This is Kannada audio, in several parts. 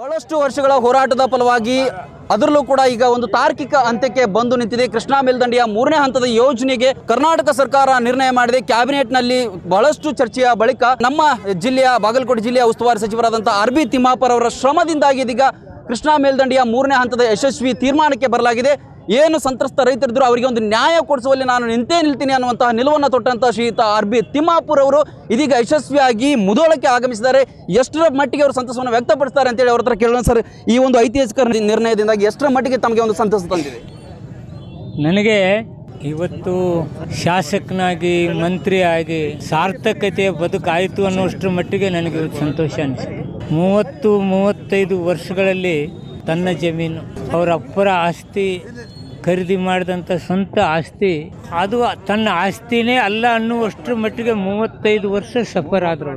ಬಹಳಷ್ಟು ವರ್ಷಗಳ ಹೋರಾಟದ ಫಲವಾಗಿ ಅದರಲ್ಲೂ ಕೂಡ ಈಗ ಒಂದು ತಾರ್ಕಿಕ ಅಂತ್ಯಕ್ಕೆ ಬಂದು ನಿಂತಿದೆ. ಕೃಷ್ಣಾ ಮೇಲ್ದಂಡೆಯ ಮೂರನೇ ಹಂತದ ಯೋಜನೆಗೆ ಕರ್ನಾಟಕ ಸರ್ಕಾರ ನಿರ್ಣಯ ಮಾಡಿದೆ. ಕ್ಯಾಬಿನೆಟ್ನಲ್ಲಿ ಬಹಳಷ್ಟು ಚರ್ಚೆಯ ಬಳಿಕ ನಮ್ಮ ಜಿಲ್ಲೆಯ, ಬಾಗಲಕೋಟೆ ಜಿಲ್ಲೆಯ ಉಸ್ತುವಾರಿ ಸಚಿವರಾದಂಥ ಆರ್ ಬಿ ತಿಮ್ಮಾಪರ್ ಅವರ ಶ್ರಮದಿಂದಾಗಿ ಇದೀಗ ಕೃಷ್ಣಾ ಮೇಲ್ದಂಡೆಯ ಮೂರನೇ ಹಂತದ ಯಶಸ್ವಿ ತೀರ್ಮಾನಕ್ಕೆ ಬರಲಾಗಿದೆ. ಏನು ಸಂತ್ರಸ್ತ ರೈತರಿದ್ರು ಅವರಿಗೆ ಒಂದು ನ್ಯಾಯ ಕೊಡಿಸುವಲ್ಲಿ ನಾನು ನಿಂತೇ ನಿಲ್ತೀನಿ ಅನ್ನುವಂತಹ ನಿಲುವನ್ನು ತೊಟ್ಟಂತಹ ಶ್ರೀಯುತ ಆರ್ ಬಿ ತಿಮ್ಮಾಪುರ್ ಅವರು ಇದೀಗ ಯಶಸ್ವಿಯಾಗಿ ಮುದೋಳಕ್ಕೆ ಆಗಮಿಸಿದ್ದಾರೆ. ಎಷ್ಟರ ಮಟ್ಟಿಗೆ ಅವರು ಸಂತಸವನ್ನು ವ್ಯಕ್ತಪಡಿಸ್ತಾರೆ ಅಂತೇಳಿ ಅವ್ರ ಹತ್ರ ಕೇಳೋಣ ಸರ್. ಈ ಒಂದು ಐತಿಹಾಸಿಕ ನಿರ್ಣಯದಿಂದಾಗಿ ಎಷ್ಟರ ಮಟ್ಟಿಗೆ ತಮಗೆ ಒಂದು ಸಂತಸ ತಂದಿದೆ? ನನಗೆ ಇವತ್ತು ಶಾಸಕನಾಗಿ, ಮಂತ್ರಿಯಾಗಿ ಸಾರ್ಥಕತೆಯ ಬದುಕಾಯಿತು ಅನ್ನೋಷ್ಟರ ಮಟ್ಟಿಗೆ ನನಗೆ ಸಂತೋಷ ಅನಿಸಿದೆ. ಮೂವತ್ತು, ಮೂವತ್ತೈದು ವರ್ಷಗಳಲ್ಲಿ ತನ್ನ ಜಮೀನು, ಅವರ ಅಪ್ಪರ ಆಸ್ತಿ ಖರೀದಿ ಮಾಡಿದಂಥ ಸ್ವಂತ ಆಸ್ತಿ, ಅದು ತನ್ನ ಆಸ್ತಿನೇ ಅಲ್ಲ ಅನ್ನುವಷ್ಟರ ಮಟ್ಟಿಗೆ ಮೂವತ್ತೈದು ವರ್ಷ ಸಫರ್ ಆದರು.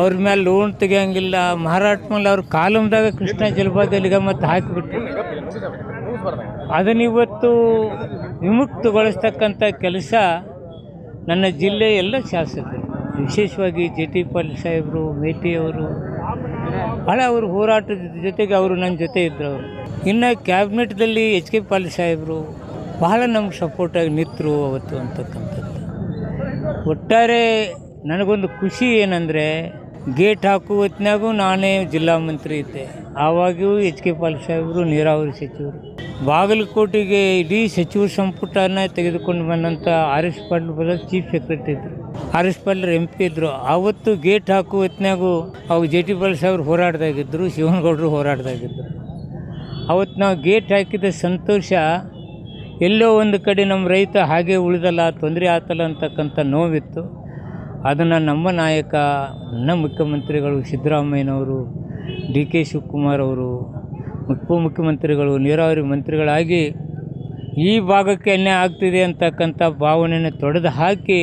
ಅವ್ರ ಮೇಲೆ ಲೋನ್ ತೆಗಿಯಂಗಿಲ್ಲ, ಮಾರಾಟ ಮೇಲೆ ಅವ್ರ ಕಾಲಮ್ದಾಗ ಕೃಷ್ಣ ಮತ್ತು ಹಾಕಿಬಿಟ್ರು. ಅದನ್ನಿವತ್ತು ವಿಮುಕ್ತಗೊಳಿಸ್ತಕ್ಕಂಥ ಕೆಲಸ ನನ್ನ ಜಿಲ್ಲೆಯ ಎಲ್ಲ ಶಾಸಕರು, ವಿಶೇಷವಾಗಿ ಜೆ ಟಿ ಪಾಲ್ ಸಾಹೇಬರು ಮೇಟಿಯವರು ಭಾಳ ಅವರು ಹೋರಾಟದ ಜೊತೆಗೆ ಅವರು ನನ್ನ ಜೊತೆ ಇದ್ದರು ಅವರು. ಇನ್ನು ಕ್ಯಾಬಿನೆಟ್ದಲ್ಲಿ ಎಚ್ ಕೆ ಪಾಲ್ ಸಾಹೇಬರು ಬಹಳ ನಮ್ಗೆ ಸಪೋರ್ಟಾಗಿ ನಿಂತರು ಅವತ್ತು ಅಂತಕ್ಕಂಥದ್ದು. ಒಟ್ಟಾರೆ ನನಗೊಂದು ಖುಷಿ ಏನಂದರೆ ಗೇಟ್ ಹಾಕುವ ಹೊತ್ತಿನಾಗೂ ನಾನೇ ಜಿಲ್ಲಾ ಮಂತ್ರಿ ಇದ್ದೆ. ಆವಾಗಿಯೂ ಎಚ್ ಕೆ ಪಾಲ್ ಸಾಹೇಬರು, ನೀರಾವರಿ ಸಚಿವರು. ಬಾಗಲಕೋಟೆಗೆ ಇಡೀ ಸಚಿವ ಸಂಪುಟನ ತೆಗೆದುಕೊಂಡು ಬಂದಂಥ ಆರ್ ಎಸ್ ಬದಲು ಚೀಫ್ ಸೆಕ್ರೆಟರಿ ಇದ್ದರು R S Patil M P ಇದ್ದರು ಆವತ್ತು ಗೇಟ್ ಹಾಕುವ ಹೊತ್ತಿನಾಗೂ ಅವಾಗ ಜೆ ಟಿ ಪಾಲ್ ಸಾಹೇಬ್ರು ಹೋರಾಡ್ದಾಗಿದ್ದರು ಶಿವನಗೌಡರು ಹೋರಾಡ್ದಾಗಿದ್ದರು ಅವತ್ತು ನಾವು ಗೇಟ್ ಹಾಕಿದ ಸಂತೋಷ, ಎಲ್ಲೋ ಒಂದು ಕಡೆ ನಮ್ಮ ರೈತ ಹಾಗೆ ಉಳಿದಲ್ಲ, ತೊಂದರೆ ಆತಲ್ಲ ಅಂತಕ್ಕಂಥ ನೋವಿತ್ತು. ಅದನ್ನು ನಮ್ಮ ನಾಯಕ, ನನ್ನ ಮುಖ್ಯಮಂತ್ರಿಗಳು ಸಿದ್ದರಾಮಯ್ಯನವರು, ಡಿ ಕೆ ಶಿವಕುಮಾರ್ ಅವರು, ಉಪಮುಖ್ಯಮಂತ್ರಿಗಳು, ನೀರಾವರಿ ಮಂತ್ರಿಗಳಾಗಿ ಈ ಭಾಗಕ್ಕೆ ಅನ್ಯಾಯ ಆಗ್ತಿದೆ ಅಂತಕ್ಕಂಥ ಭಾವನೆಯನ್ನು ತೊಡೆದು ಹಾಕಿ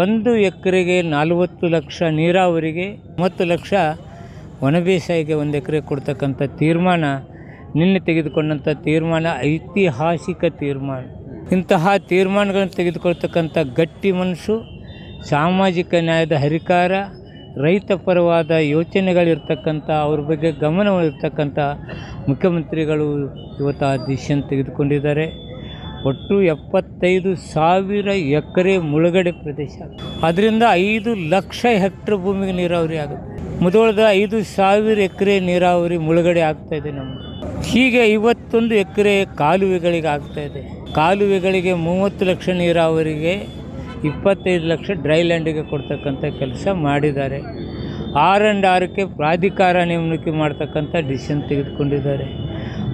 ಒಂದು ಎಕರೆಗೆ ನಲವತ್ತು ಲಕ್ಷ ನೀರಾವರಿಗೆ ಮೂವತ್ತು ಲಕ್ಷ ಒಣ ಬೇಸಾಯಿಗೆ ಒಂದು ಎಕರೆ ಕೊಡ್ತಕ್ಕಂಥ ತೀರ್ಮಾನ, ನಿನ್ನೆ ತೆಗೆದುಕೊಂಡಂಥ ತೀರ್ಮಾನ, ಐತಿಹಾಸಿಕ ತೀರ್ಮಾನ. ಇಂತಹ ತೀರ್ಮಾನಗಳನ್ನು ತೆಗೆದುಕೊಳ್ತಕ್ಕಂಥ ಗಟ್ಟಿ ಮನಸ್ಸು ಸಾಮಾಜಿಕ ನ್ಯಾಯದ ಹರಿಕಾರ, ರೈತ ಪರವಾದ ಯೋಚನೆಗಳಿರ್ತಕ್ಕಂಥ, ಅವ್ರ ಬಗ್ಗೆ ಗಮನವಿರ್ತಕ್ಕಂಥ ಮುಖ್ಯಮಂತ್ರಿಗಳು ಇವತ್ತು ಆ ದಿಶೆಯನ್ನು ತೆಗೆದುಕೊಂಡಿದ್ದಾರೆ. ಒಟ್ಟು ಎಪ್ಪತ್ತೈದು ಸಾವಿರ ಎಕರೆ ಮುಳುಗಡೆ ಪ್ರದೇಶ ಅದರಿಂದ ಐದು ಲಕ್ಷ ಹೆಕ್ಟರ್ ಭೂಮಿಗೆ ನೀರಾವರಿ ಆಗುತ್ತೆ. ಮುದೋಳದ ಐದು ಸಾವಿರ ಎಕರೆ ನೀರಾವರಿ ಮುಳುಗಡೆ ಆಗ್ತಾ ಇದೆ ನಮ್ಮದು ಹೀಗೆ ಐವತ್ತೊಂದು ಎಕರೆ ಕಾಲುವೆಗಳಿಗೆ ಆಗ್ತಾ ಇದೆ. ಕಾಲುವೆಗಳಿಗೆ ಮೂವತ್ತು ಲಕ್ಷ ನೀರಾವರಿಗೆ ಇಪ್ಪತ್ತೈದು ಲಕ್ಷ ಡ್ರೈ ಲ್ಯಾಂಡಿಗೆ ಕೊಡ್ತಕ್ಕಂಥ ಕೆಲಸ ಮಾಡಿದ್ದಾರೆ. ಆರ್ ಆ್ಯಂಡ್ ಆರಕ್ಕೆ ಪ್ರಾಧಿಕಾರ ನೇಮಣಿಕೆ ಮಾಡ್ತಕ್ಕಂಥ ಡಿಸಿಷನ್ ತೆಗೆದುಕೊಂಡಿದ್ದಾರೆ.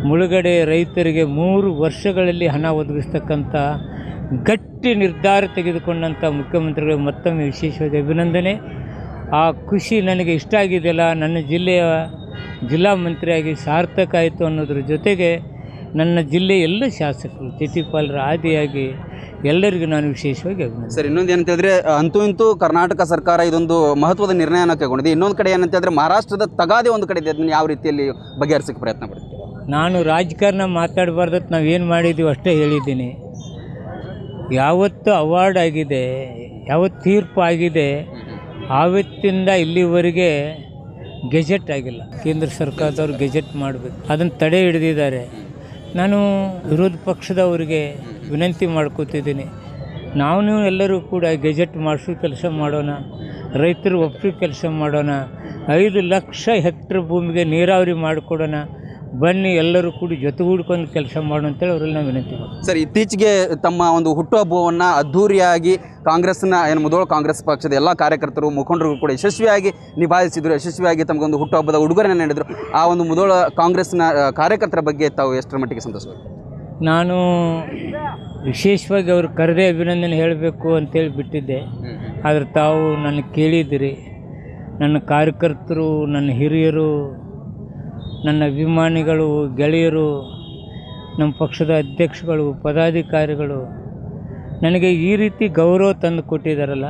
ಮುಳುಗಡೆ ರೈತರಿಗೆ ಮೂರು ವರ್ಷಗಳಲ್ಲಿ ಹಣ ಒದಗಿಸ್ತಕ್ಕಂಥ ಗಟ್ಟಿ ನಿರ್ಧಾರ ತೆಗೆದುಕೊಂಡಂಥ ಮುಖ್ಯಮಂತ್ರಿಗಳು ಮತ್ತೊಮ್ಮೆ ವಿಶೇಷವಾಗಿ ಅಭಿನಂದನೆ. ಆ ಖುಷಿ ನನಗೆ ಇಷ್ಟ ಆಗಿದೆಯಲ್ಲ, ನನ್ನ ಜಿಲ್ಲೆಯ ಜಿಲ್ಲಾ ಮಂತ್ರಿಯಾಗಿ ಸಾರ್ಥಕ ಆಯಿತು ಅನ್ನೋದ್ರ ಜೊತೆಗೆ ನನ್ನ ಜಿಲ್ಲೆಯ ಎಲ್ಲ ಶಾಸಕರು ಚಿಟಿಪಾಲರ ಆದಿಯಾಗಿ ಎಲ್ಲರಿಗೂ ನಾನು ವಿಶೇಷವಾಗಿ ಅಭಿನಂದನೆ. ಸರ್ ಇನ್ನೊಂದು ಏನಂತ ಹೇಳಿದ್ರೆ ಅಂತೂ ಇಂತೂ ಕರ್ನಾಟಕ ಸರ್ಕಾರ ಇದೊಂದು ಮಹತ್ವದ ನಿರ್ಣಯನ ಕೈಗೊಂಡಿದೆ. ಇನ್ನೊಂದು ಕಡೆ ಏನಂತ ಹೇಳಿದ್ರೆ ಮಹಾರಾಷ್ಟ್ರದ ತಗಾದೆ ಒಂದು ಕಡೆ ಇದೆ ಅದನ್ನ ಯಾವ ರೀತಿಯಲ್ಲಿ ಬಗೆಹರಿಸಕ್ಕೆ ಪ್ರಯತ್ನ ಪಡ್ತೀವಿ ನಾನು ರಾಜಕಾರಣ ನಾವು ನಾವೇನು ಮಾಡಿದ್ದೀವಿ ಅಷ್ಟೇ ಹೇಳಿದ್ದೀನಿ. ಯಾವತ್ತು ಅವಾರ್ಡ್ ಆಗಿದೆ ಯಾವತ್ತು ತೀರ್ಪು ಆಗಿದೆ ಆವತ್ತಿಂದ ಇಲ್ಲಿವರೆಗೆ ಗೆಜೆಟ್ ಆಗಿಲ್ಲ. ಕೇಂದ್ರ ಸರ್ಕಾರದವ್ರು ಗೆಜೆಟ್ ಮಾಡಬೇಕು. ಅದನ್ನು ತಡೆ ಹಿಡಿದಿದ್ದಾರೆ. ನಾನು ವಿರೋಧ ಪಕ್ಷದವರಿಗೆ ವಿನಂತಿ ಮಾಡ್ಕೋತಿದ್ದೀನಿ. ನಾವು ನೀವು ಎಲ್ಲರೂ ಕೂಡ ಗೆಜೆಟ್ ಮಾಡಿಸಿ ಕೆಲಸ ಮಾಡೋಣ. ರೈತರು ಒಪ್ಪಿ ಕೆಲಸ ಮಾಡೋಣ. ಐದು ಲಕ್ಷ ಹೆಕ್ಟರ್ ಭೂಮಿಗೆ ನೀರಾವರಿ ಮಾಡಿಕೊಡೋಣ. ಬನ್ನಿ ಎಲ್ಲರೂ ಕೂಡಿ ಜೊತೆಗೂಡ್ಕೊಂಡು ಕೆಲಸ ಮಾಡೋಣ ಅಂತೇಳಿ ಅವರಲ್ಲಿ ನಾವು ವಿನಂತಿ ಸರ್ ಇತ್ತೀಚೆಗೆ ತಮ್ಮ ಒಂದು ಹುಟ್ಟುಹಬ್ಬವನ್ನು ಅದ್ಧೂರಿಯಾಗಿ ಕಾಂಗ್ರೆಸ್ನ ಏನು ಮೊದಲು ಕಾಂಗ್ರೆಸ್ ಪಕ್ಷದ ಎಲ್ಲ ಕಾರ್ಯಕರ್ತರು ಮುಖಂಡರು ಕೂಡ ಯಶಸ್ವಿಯಾಗಿ ನಿಭಾಯಿಸಿದ್ರು. ಯಶಸ್ವಿಯಾಗಿ ತಮಗೊಂದು ಹುಟ್ಟುಹಬ್ಬದ ಉಡುಗೊರೆಯನ್ನು ನೀಡಿದರು. ಆ ಒಂದು ಮುದೋಳ ಕಾಂಗ್ರೆಸ್ನ ಕಾರ್ಯಕರ್ತರ ಬಗ್ಗೆ ತಾವು ಎಷ್ಟರ ಮಟ್ಟಿಗೆ ಸಂತೋಷ ನಾನು ವಿಶೇಷವಾಗಿ ಅವರು ಕರೆದೇ ಅಭಿನಂದನೆ ಹೇಳಬೇಕು ಅಂತೇಳಿ ಬಿಟ್ಟಿದ್ದೆ. ಆದರೆ ತಾವು ನನ್ನ ಕೇಳಿದಿರಿ. ನನ್ನ ಕಾರ್ಯಕರ್ತರು ನನ್ನ ಹಿರಿಯರು ನನ್ನ ಅಭಿಮಾನಿಗಳು ಗೆಳೆಯರು ನಮ್ಮ ಪಕ್ಷದ ಅಧ್ಯಕ್ಷಗಳು ಪದಾಧಿಕಾರಿಗಳು ನನಗೆ ಈ ರೀತಿ ಗೌರವ ತಂದು ಕೊಟ್ಟಿದ್ದಾರಲ್ಲ.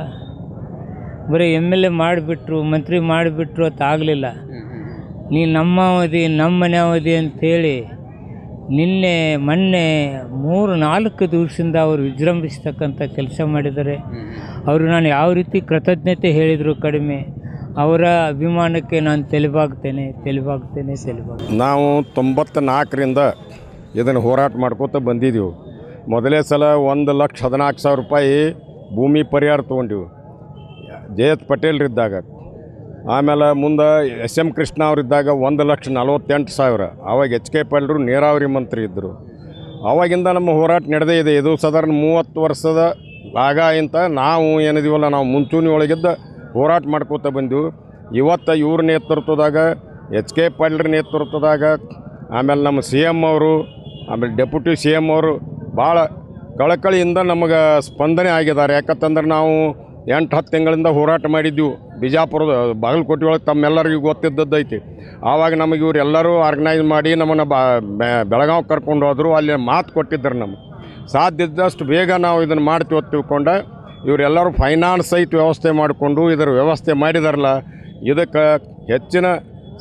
ಬರೀ ಎಂ ಎಲ್ ಎ ಮಾಡಿಬಿಟ್ರು ಮಂತ್ರಿ ಮಾಡಿಬಿಟ್ರು ಅಂತ ಆಗಲಿಲ್ಲ. ನೀ ನಮ್ಮ ಅವಧಿ ನಮ್ಮ ಮನೆ ಅವಧಿ ಅಂಥೇಳಿ ನಿನ್ನೆ, ಮೊನ್ನೆ ಮೂರು, ನಾಲ್ಕು ದಿವಸದಿಂದ ಅವರು ವಿಜೃಂಭಿಸ್ತಕ್ಕಂಥ ಕೆಲಸ ಮಾಡಿದ್ದಾರೆ. ಅವರು ನಾನು ಯಾವ ರೀತಿ ಕೃತಜ್ಞತೆ ಹೇಳಿದರು ಕಡಿಮೆ, ಅವರ ಅಭಿಮಾನಕ್ಕೆ ನಾನು ತೆಲಿಬಾಗ್ತೇನೆ ತೆಲಿಬಾಗ್ತೇನೆ ತೆಲುಬಾಗ್ತೇನೆ ನಾವು ತೊಂಬತ್ತ ನಾಲ್ಕರಿಂದ ಇದನ್ನು ಹೋರಾಟ ಮಾಡ್ಕೋತ ಬಂದಿದ್ದೀವಿ. ಮೊದಲೇ ಸಲ ಒಂದು ಲಕ್ಷ ಹದಿನಾಲ್ಕು ಸಾವಿರ ರೂಪಾಯಿ ಭೂಮಿ ಪರಿಹಾರ ತೊಗೊಂಡಿವಿ. ಜಯತ್ ಪಟೇಲ್ರಿದ್ದಾಗ. ಆಮೇಲೆ ಮುಂದೆ ಎಸ್ ಎಂ ಕೃಷ್ಣ ಅವರಿದ್ದಾಗ ಒಂದು ಲಕ್ಷ ನಲವತ್ತೆಂಟು ಸಾವಿರ. ಅವಾಗ ಎಚ್ ಕೆ ಪಾಲ್ರು ನೀರಾವರಿ ಮಂತ್ರಿ ಇದ್ದರು. ಅವಾಗಿಂದ ನಮ್ಮ ಹೋರಾಟ ನಡೆದೇ ಇದೆ. ಇದು ಸಾಧಾರಣ ಮೂವತ್ತು ವರ್ಷದ ಭಾಗ ಅಂತ ನಾವು ಏನಿದೀವಲ್ಲ, ನಾವು ಮುಂಚೂಣಿ ಒಳಗಿದ್ದ ಹೋರಾಟ ಮಾಡ್ಕೋತ ಬಂದೆವು. ಇವತ್ತು ಇವ್ರ ನೇತೃತ್ವದಾಗ, ಎಚ್ ಕೆ ಪಾಲ್ರ ನೇತೃತ್ವದಾಗ, ಆಮೇಲೆ ನಮ್ಮ ಸಿ ಎಂ ಅವರು, ಆಮೇಲೆ ಡೆಪ್ಯೂಟಿ ಸಿ ಎಂ ಅವರು ಭಾಳ ಕಳಕಳಿಯಿಂದ ನಮಗೆ ಸ್ಪಂದನೆ ಆಗಿದ್ದಾರೆ. ಯಾಕಂತಂದ್ರೆ ನಾವು ಎಂಟು ಹತ್ತು ತಿಂಗಳಿಂದ ಹೋರಾಟ ಮಾಡಿದ್ದೆವು. ಬಿಜಾಪುರದ ಬಾಗಲಕೋಟೆ ಒಳಗೆ ತಮ್ಮೆಲ್ಲರಿಗೂ ಗೊತ್ತಿದ್ದದ್ದೈತಿ. ಆವಾಗ ನಮಗೆ ಇವರೆಲ್ಲರೂ ಆರ್ಗನೈಸ್ ಮಾಡಿ ನಮ್ಮನ್ನು ಬಾ ಬೆಳಗಾವಿ ಕರ್ಕೊಂಡು ಹೋದರು. ಅಲ್ಲಿ ಮಾತು ಕೊಟ್ಟಿದ್ದರು ನಮ್ಗೆ. ಸಾಧ್ಯ ಇದ್ದಷ್ಟು ಬೇಗ ನಾವು ಇದನ್ನು ಮಾಡ್ತೀವಿ ತಿಳ್ಕೊಂಡು ಇವರೆಲ್ಲರೂ ಫೈನಾನ್ಸ್ ಸಹಿತ ವ್ಯವಸ್ಥೆ ಮಾಡಿಕೊಂಡು ಇದರ ವ್ಯವಸ್ಥೆ ಮಾಡಿದಾರಲ್ಲ, ಇದಕ್ಕೆ ಹೆಚ್ಚಿನ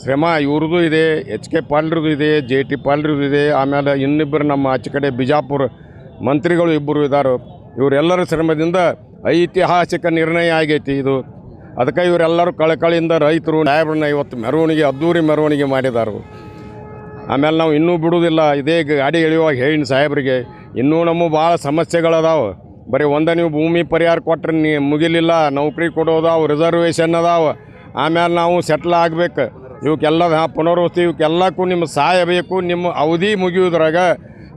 ಶ್ರಮ ಇವ್ರದ್ದು ಇದೆ, ಎಚ್ ಕೆ ಪಾಲ್ರದ್ದು ಇದೆ, ಜೆ ಟಿ ಪಾಲ್ರದ್ದು ಇದೆ, ಆಮೇಲೆ ಇನ್ನಿಬ್ಬರು ನಮ್ಮ ಆಚೆ ಕಡೆ ಬಿಜಾಪುರ ಮಂತ್ರಿಗಳು ಇಬ್ಬರು ಇದ್ದಾರೆ ಇವರೆಲ್ಲರ ಶ್ರಮದಿಂದ ಐತಿಹಾಸಿಕ ನಿರ್ಣಯ ಆಗೈತಿ ಇದು. ಅದಕ್ಕೆ ಇವರೆಲ್ಲರೂ ಕಳಕಳಿಯಿಂದ ರೈತರು ಸಾಹೇಬ್ರನ್ನ ಇವತ್ತು ಮೆರವಣಿಗೆ ಅದ್ದೂರಿ ಮೆರವಣಿಗೆ ಮಾಡಿದ್ದಾರೆ ಆಮೇಲೆ ನಾವು ಇನ್ನೂ ಬಿಡುವುದಿಲ್ಲ. ಇದೇ ಗಾಡಿ ಎಳೆಯುವಾಗ ಹೇಳಿನ ಸಾಹೇಬ್ರಿಗೆ, ಇನ್ನೂ ನಮ್ಮ ಭಾಳ ಸಮಸ್ಯೆಗಳದಾವೆ. ಬರೀ ಒಂದು ನೀವು ಭೂಮಿ ಪರಿಹಾರ ಕೊಟ್ಟರೆ ನೀ ಮುಗಿಲಿಲ್ಲ, ನೌಕರಿ ಕೊಡೋದಾವು ರಿಸರ್ವೇಷನ್ ಅದಾವೆ. ಆಮೇಲೆ ನಾವು ಸೆಟ್ಲ್ ಆಗ್ಬೇಕು. ಇವಕ್ಕೆಲ್ಲ ಪುನರ್ವಸತಿ, ಇವಕ್ಕೆಲ್ಲಕ್ಕೂ ನಿಮ್ಮ ಸಹಾಯ ಬೇಕು. ನಿಮ್ಮ ಅವಧಿ ಮುಗಿಯೋದ್ರಾಗ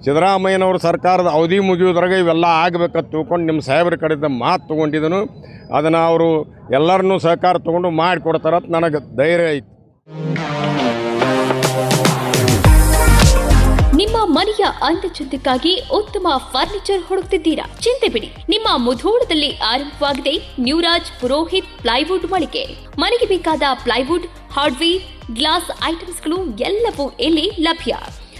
ಸಿದ್ದರಾಮಯ್ಯನವ್ರ ಸರ್ಕಾರದ ಅವಧಿ ಮುಗಿಯೋದ್ರಾಗ ಇವೆಲ್ಲ ಆಗಬೇಕಂತ ತಿಳ್ಕೊಂಡು ನಿಮ್ಮ ಸಾಹೇಬ್ರ ಕಡೆಯಿಂದ ಮಾತು ತೊಗೊಂಡಿದ್ದನು ಅದನ್ನು ಅವರು ಎಲ್ಲರನ್ನೂ ಸಹಕಾರ ತೊಗೊಂಡು ಮಾಡಿಕೊಡ್ತಾರಂತ ನನಗೆ ಧೈರ್ಯ ಐತಿ. ನಿಮ್ಮ ಮನೆಯ ಅಂದಚಂದಕ್ಕಾಗಿ ಉತ್ತಮ ಫರ್ನಿಚರ್ ಹುಡುಕ್ತಿದ್ದೀರಾ? ಚಿಂತೆ ಬಿಡಿ. ನಿಮ್ಮ ಮುಧೋಳದಲ್ಲಿ ಆರಂಭವಾಗಿದೆ ನ್ಯೂರಾಜ್ ಪುರೋಹಿತ್ ಪ್ಲೈವುಡ್ ಮಳಿಗೆ. ಮನೆಗೆ ಬೇಕಾದ ಪ್ಲೈವುಡ್, ಹಾರ್ಡ್ವೇರ್, ಗ್ಲಾಸ್ ಐಟಮ್ಸ್ಗಳು ಎಲ್ಲವೂ ಇಲ್ಲಿ ಲಭ್ಯ.